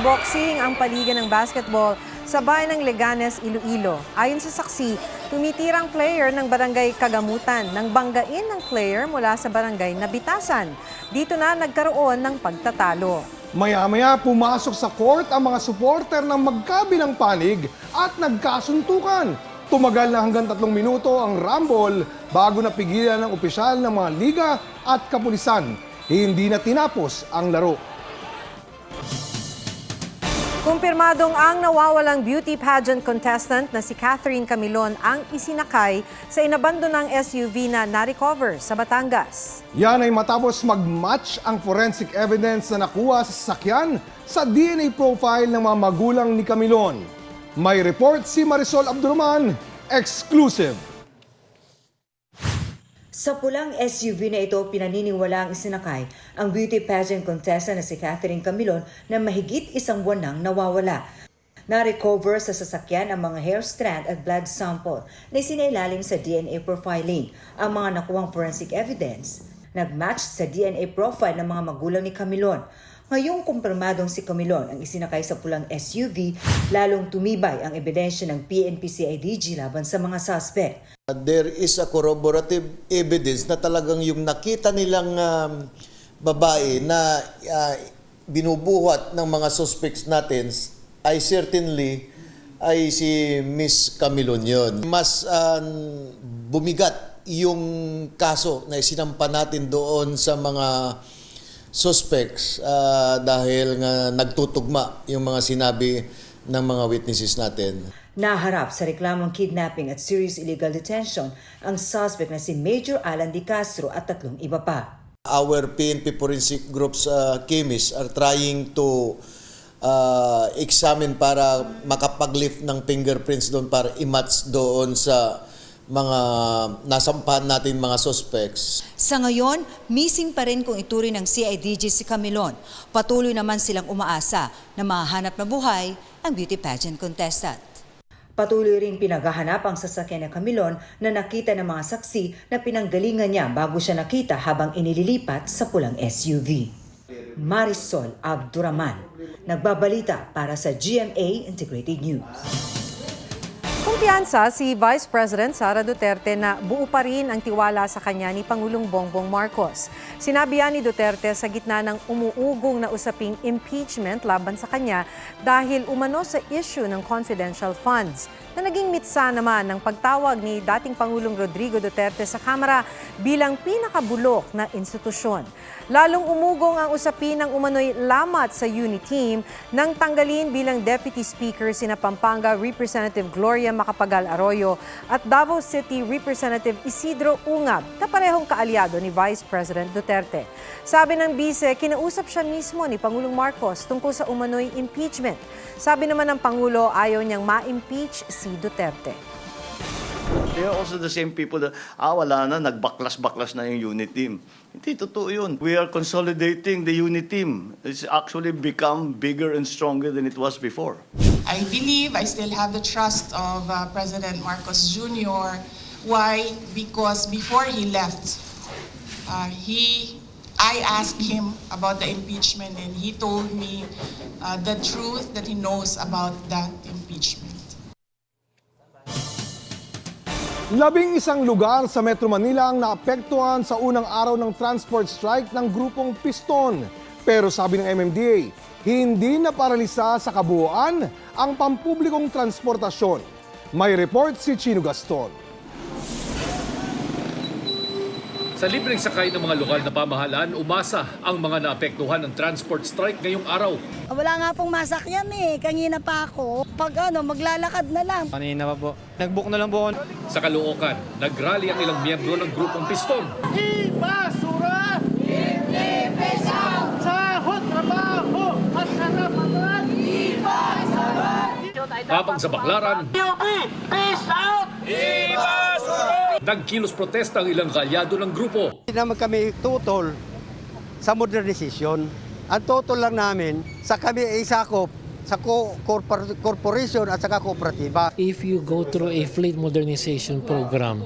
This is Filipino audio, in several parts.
boxing ang paligan ng basketball sa bayan ng Leganes, Iloilo. Ayon sa saksi, tumitirang player ng barangay Kagamutan nang banggain ng player mula sa barangay Nabitasan. Dito na nagkaroon ng pagtatalo. Maya-maya pumasok sa court ang mga supporter ng magkabilang panig at nagkasuntukan. Tumagal na hanggang tatlong minuto ang rumble bago napigilan ng opisyal ng mga liga at kapulisan. Hindi na tinapos ang laro. Kumpirmadong ang nawawalang beauty pageant contestant na si Catherine Camilon ang isinakay sa inabandonang SUV na na-recover sa Batangas. Yan ay matapos mag-match ang forensic evidence na nakuha sa sasakyan sa DNA profile ng mga magulang ni Camilon. May report si Marisol Abdurman, exclusive. Sa pulang SUV na ito, pinaniniwala ang isinakay ang beauty pageant contestant na si Catherine Camilon na mahigit isang buwan nang nawawala. Na-recover sa sasakyan ang mga hair strand at blood sample na isinailalim sa DNA profiling. Ang mga nakuwang forensic evidence nag-match sa DNA profile ng mga magulang ni Camilon. Ngayong kumpirmadong si Camilon ang isinakay sa pulang SUV, lalong tumibay ang ebidensya ng PNP-CIDG laban sa mga suspect. There is a corroborative evidence na talagang yung nakita nilang um, babae na uh, binubuhat ng mga suspects natin ay certainly ay si Miss Camilon yun. Mas um, bumigat yung kaso na isinampa natin doon sa mga suspects uh, dahil nga nagtutugma yung mga sinabi ng mga witnesses natin. Naharap sa reklamong kidnapping at serious illegal detention ang suspect na si Major Alan Di Castro at tatlong iba pa. Our PNP forensic groups uh, chemists are trying to uh, examine para makapag-lift ng fingerprints doon para i-match doon sa mga nasampahan natin mga suspects. Sa ngayon, missing pa rin kung ituring ng CIDG si Camilon. Patuloy naman silang umaasa na mahanap na buhay ang beauty pageant contestant. Patuloy ring pinaghahanap ang sasakyan ng Camilon na nakita ng mga saksi na pinanggalingan niya bago siya nakita habang inililipat sa pulang SUV. Marisol Abduraman, nagbabalita para sa GMA Integrated News. Kumpiyansa si Vice President Sara Duterte na buo pa rin ang tiwala sa kanya ni Pangulong Bongbong Marcos. Sinabi yan ni Duterte sa gitna ng umuugong na usaping impeachment laban sa kanya dahil umano sa issue ng confidential funds na naging mitsa naman ng pagtawag ni dating Pangulong Rodrigo Duterte sa Kamara bilang pinakabulok na institusyon. Lalong umugong ang usapin ng umano'y lamat sa Uniteam nang tanggalin bilang Deputy Speaker sina Pampanga Representative Gloria Macapagal Arroyo at Davao City Representative Isidro Ungab na parehong kaalyado ni Vice President Duterte. Sabi ng bise, kinausap siya mismo ni Pangulong Marcos tungkol sa umano'y impeachment. Sabi naman ng Pangulo, ayaw niyang ma-impeach si Duterte. They are also the same people that, ah, wala na, nagbaklas-baklas na yung unit team. Hindi, totoo yun. We are consolidating the unit team. It's actually become bigger and stronger than it was before. I believe I still have the trust of uh, President Marcos Jr. Why? Because before he left, uh, he, I asked him about the impeachment and he told me uh, the truth that he knows about that impeachment. Labing isang lugar sa Metro Manila ang naapektuhan sa unang araw ng transport strike ng grupong Piston. Pero sabi ng MMDA, hindi na paralisa sa kabuuan ang pampublikong transportasyon. May report si Chino Gaston. Sa libreng sakay ng mga lokal na pamahalaan, umasa ang mga naapektuhan ng transport strike ngayong araw. Wala nga pong masakyan eh. Kanina pa ako. Pag ano, maglalakad na lang. Kanina pa po. Nag-book na lang po ako. Sa Caloocan, nagrally ang ilang miyembro ng grupong Piston. Habang sa Baklaran, nagkilos protesta ang ilang kalyado ng grupo. Hindi naman kami tutol sa modernization. Ang tutol lang namin sa kami ay sakop sa co- corpor- corporation at saka kooperatiba. if you go through a fleet modernization program,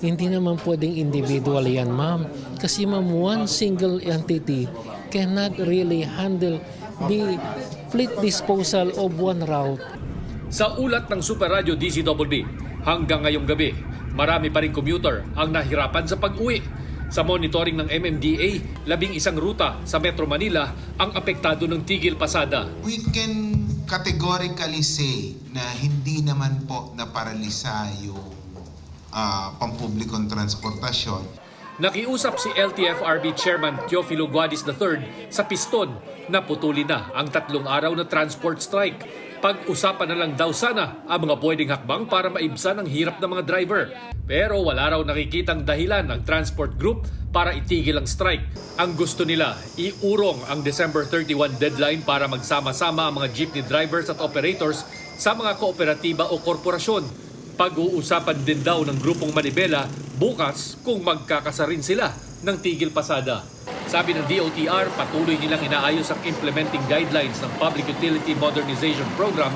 hindi naman pwedeng individual yan, ma'am. Kasi ma'am, one single entity cannot really handle the fleet disposal of one route Sa ulat ng Super Radio DCWB, hanggang ngayong gabi, marami pa rin commuter ang nahirapan sa pag-uwi. Sa monitoring ng MMDA, labing isang ruta sa Metro Manila ang apektado ng tigil pasada. We can categorically say na hindi naman po naparalisa yung ah, pampublikong transportasyon. Nakiusap si LTFRB Chairman Teofilo Guadis III sa piston na putulin na ang tatlong araw na transport strike. Pag-usapan na lang daw sana ang mga pwedeng hakbang para maibsan ang hirap ng mga driver. Pero wala raw nakikitang dahilan ng transport group para itigil ang strike. Ang gusto nila, iurong ang December 31 deadline para magsama-sama ang mga jeepney drivers at operators sa mga kooperatiba o korporasyon pag-uusapan din daw ng grupong Manibela bukas kung magkakasarin sila ng tigil pasada. Sabi ng DOTR, patuloy nilang inaayos ang implementing guidelines ng Public Utility Modernization Program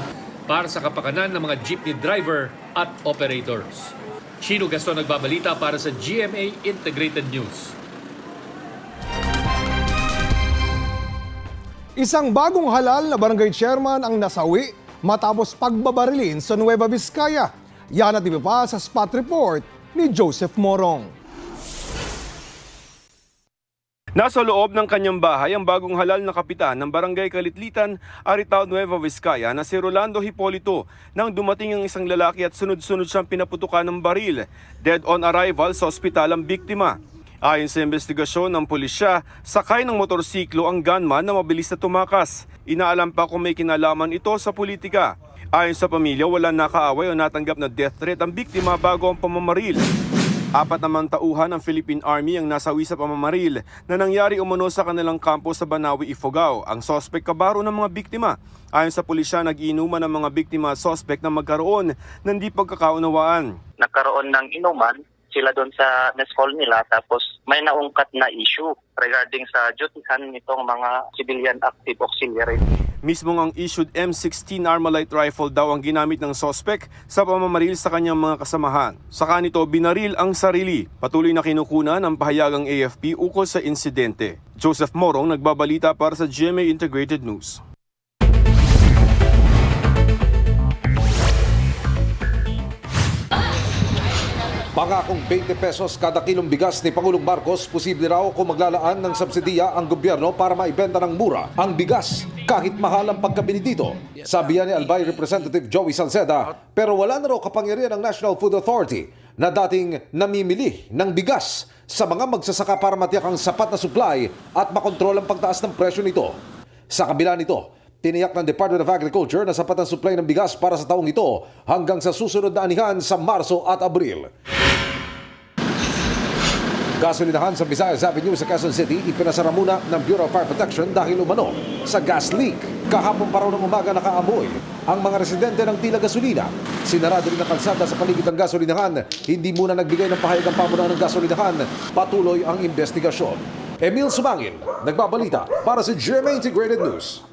para sa kapakanan ng mga jeepney driver at operators. Chino Gaston nagbabalita para sa GMA Integrated News. Isang bagong halal na barangay chairman ang nasawi matapos pagbabarilin sa Nueva Vizcaya. Yan at iba sa spot report ni Joseph Morong. Nasa loob ng kanyang bahay ang bagong halal na kapitan ng Barangay Kalitlitan, Aritao Nueva Vizcaya na si Rolando Hipolito nang dumating ang isang lalaki at sunod-sunod siyang pinaputukan ng baril. Dead on arrival sa ospital ang biktima. Ayon sa investigasyon ng pulisya, sakay ng motorsiklo ang gunman na mabilis na tumakas. Inaalam pa kung may kinalaman ito sa politika. Ayon sa pamilya, wala nakaaway o natanggap na death threat ang biktima bago ang pamamaril. Apat naman tauhan ng Philippine Army ang nasawi sa pamamaril na nangyari umano sa kanilang kampo sa Banawi, Ifugao. Ang sospek kabaro ng mga biktima. Ayon sa pulisya, nag-inuman ng mga biktima at sospek na magkaroon ng di pagkakaunawaan. nagkaroon ng inuman sila doon sa mess hall nila tapos may naungkat na issue regarding sa dutyhan nitong mga civilian active auxiliary. Mismong ang issued M16 Armalite rifle daw ang ginamit ng sospek sa pamamaril sa kanyang mga kasamahan. Saka nito binaril ang sarili. Patuloy na kinukunan ng pahayagang AFP ukol sa insidente. Joseph Morong nagbabalita para sa GMA Integrated News. Pangakong 20 pesos kada kilong bigas ni Pangulong Marcos, posible raw kung maglalaan ng subsidiya ang gobyerno para maibenta ng mura ang bigas kahit mahal ang pagkabili dito. Sabi ni Albay Representative Joey Salceda, pero wala na raw kapangyarihan ng National Food Authority na dating namimili ng bigas sa mga magsasaka para matiyak ang sapat na supply at makontrol ang pagtaas ng presyo nito. Sa kabila nito, Tiniyak ng Department of Agriculture na sapat ang supply ng bigas para sa taong ito hanggang sa susunod na anihan sa Marso at Abril. Gasolinahan sa Visayas Avenue sa Quezon City ipinasara muna ng Bureau of Fire Protection dahil umano sa gas leak. Kahapon pa raw ng umaga nakaamoy ang mga residente ng tila gasolina. Sinarado rin ang kalsada sa paligid ng gasolinahan. Hindi muna nagbigay ng pahayag ang pamunuan ng gasolinahan. Patuloy ang investigasyon. Emil Sumangil, nagbabalita para sa GMA Integrated News.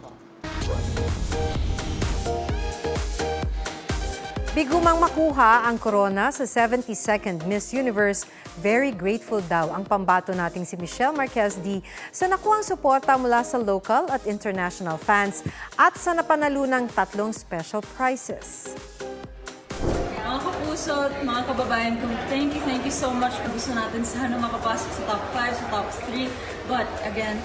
Bigumang makuha ang corona sa 72nd Miss Universe. Very grateful daw ang pambato nating si Michelle Marquez D sa nakuhang suporta mula sa local at international fans at sa napanalunang tatlong special prizes. Mga kapuso at mga kababayan ko, thank you, thank you so much. Gusto natin sana makapasok sa top 5, sa top 3. But again,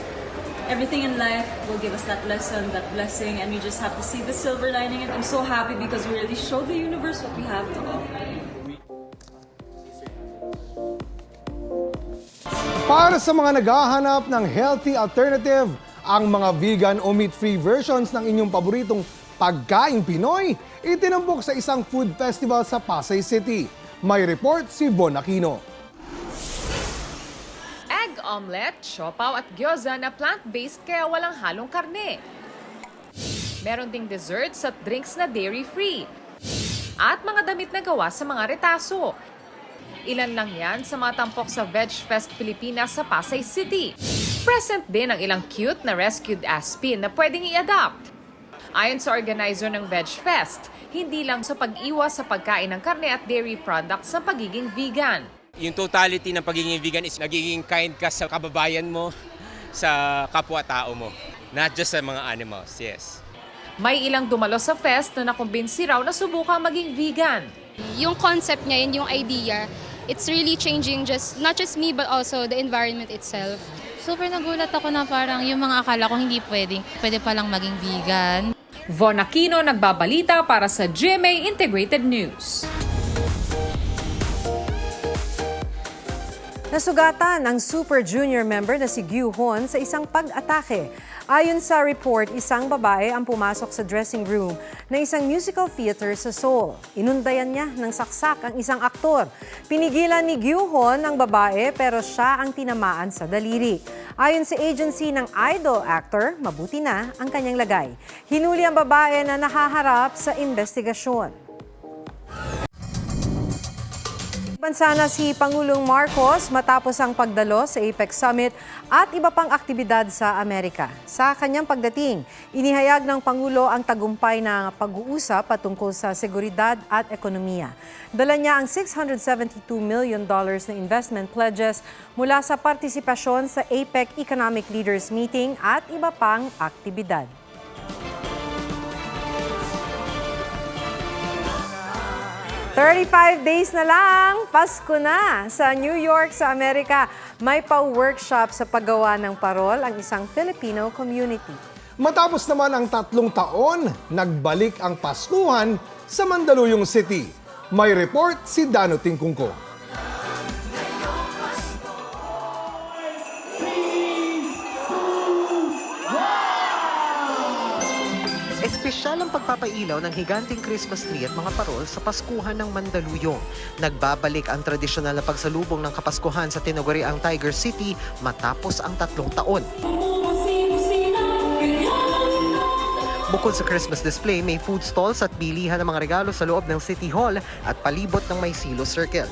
everything in life will give us that lesson, that blessing, and we just have to see the silver lining. And I'm so happy because we really showed the universe what we have to offer. Para sa mga naghahanap ng healthy alternative, ang mga vegan o meat-free versions ng inyong paboritong pagkain Pinoy, itinambok sa isang food festival sa Pasay City. May report si Bon Aquino. Omelette, siopaw at gyoza na plant-based kaya walang halong karne. Meron ding desserts at drinks na dairy-free. At mga damit na gawa sa mga retaso. Ilan lang yan sa mga tampok sa Veg Fest Pilipinas sa Pasay City. Present din ang ilang cute na rescued aspin na pwedeng i-adopt. Ayon sa organizer ng Veg Fest, hindi lang sa pag-iwas sa pagkain ng karne at dairy products sa pagiging vegan. Yung totality ng pagiging vegan is nagiging kind ka sa kababayan mo, sa kapwa-tao mo. Not just sa mga animals, yes. May ilang dumalo sa fest na nakumbinsi raw na subukang maging vegan. Yung concept niya, yun yung idea, it's really changing just not just me but also the environment itself. Super nagulat ako na parang yung mga akala ko hindi pwede, pwede palang maging vegan. Von Aquino nagbabalita para sa GMA Integrated News. Nasugatan ang Super Junior member na si Gyu Hon sa isang pag-atake. Ayon sa report, isang babae ang pumasok sa dressing room ng isang musical theater sa Seoul. Inundayan niya ng saksak ang isang aktor. Pinigilan ni Gyu Hon ang babae pero siya ang tinamaan sa daliri. Ayon sa agency ng idol actor, mabuti na ang kanyang lagay. Hinuli ang babae na nahaharap sa investigasyon. Bansa na si Pangulong Marcos matapos ang pagdalo sa APEC Summit at iba pang aktibidad sa Amerika. Sa kanyang pagdating, inihayag ng Pangulo ang tagumpay na pag-uusap patungkol sa seguridad at ekonomiya. Dala niya ang $672 million na investment pledges mula sa partisipasyon sa APEC Economic Leaders Meeting at iba pang aktibidad. Thirty-five days na lang, Pasko na! Sa New York, sa Amerika, may pa-workshop sa paggawa ng parol ang isang Filipino community. Matapos naman ang tatlong taon, nagbalik ang Paskuhan sa Mandaluyong City. May report si Dano Tingkungko. Espesyal ang pagpapailaw ng higanting Christmas tree at mga parol sa Paskuhan ng Mandaluyong. Nagbabalik ang tradisyonal na pagsalubong ng Kapaskuhan sa tinaguriang Tiger City matapos ang tatlong taon. Bukod sa Christmas display, may food stalls at bilihan ng mga regalo sa loob ng City Hall at palibot ng may Silo Circle.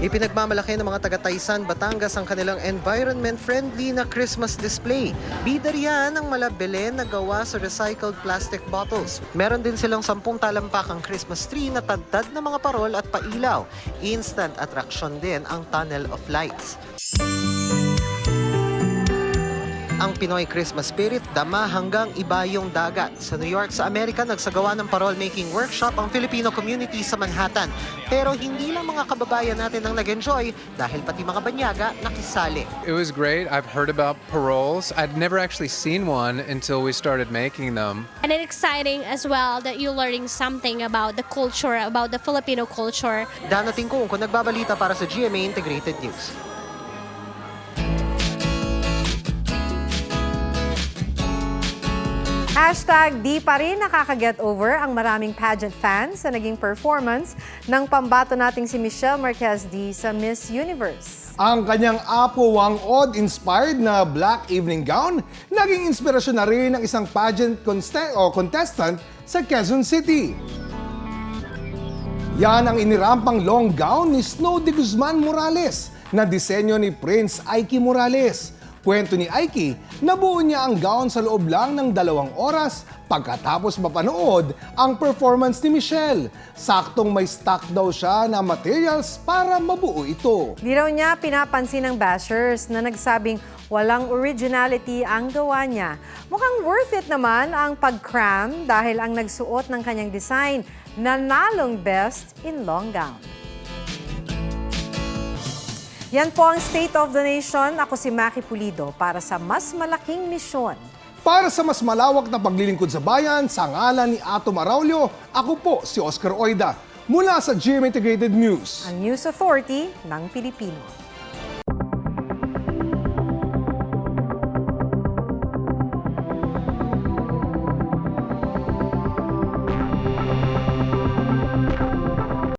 Ipinagmamalaki ng mga taga Taysan, Batangas ang kanilang environment-friendly na Christmas display. Bida riyan ang malabele na gawa sa recycled plastic bottles. Meron din silang sampung talampakang Christmas tree na tadtad ng mga parol at pailaw. Instant attraction din ang Tunnel of Lights. Ang Pinoy Christmas Spirit dama hanggang ibayong dagat. Sa New York sa Amerika, nagsagawa ng parol-making workshop ang Filipino community sa Manhattan. Pero hindi lang mga kababayan natin ang nag-enjoy dahil pati mga banyaga nakisali. It was great. I've heard about paroles. I'd never actually seen one until we started making them. And it's exciting as well that you're learning something about the culture, about the Filipino culture. Danating ko kung nagbabalita para sa GMA Integrated News. Hashtag di pa rin nakaka-get over ang maraming pageant fans sa naging performance ng pambato nating si Michelle Marquez D sa Miss Universe. Ang kanyang Apo Wang Od-inspired na black evening gown, naging inspirasyon na rin ng isang pageant o contestant sa Quezon City. Yan ang inirampang long gown ni Snow de Guzman Morales na disenyo ni Prince Aiki Morales. Kwento ni Aiki, nabuo niya ang gown sa loob lang ng dalawang oras pagkatapos mapanood ang performance ni Michelle. Saktong may stock daw siya na materials para mabuo ito. Di raw niya pinapansin ng bashers na nagsabing walang originality ang gawa niya. Mukhang worth it naman ang pag-cram dahil ang nagsuot ng kanyang design nanalong best in long gown. Yan po ang State of the Nation. Ako si Maki Pulido para sa mas malaking misyon. Para sa mas malawak na paglilingkod sa bayan, sa ngalan ni Ato Maraulio, ako po si Oscar Oida mula sa GM Integrated News. Ang News Authority ng Pilipino.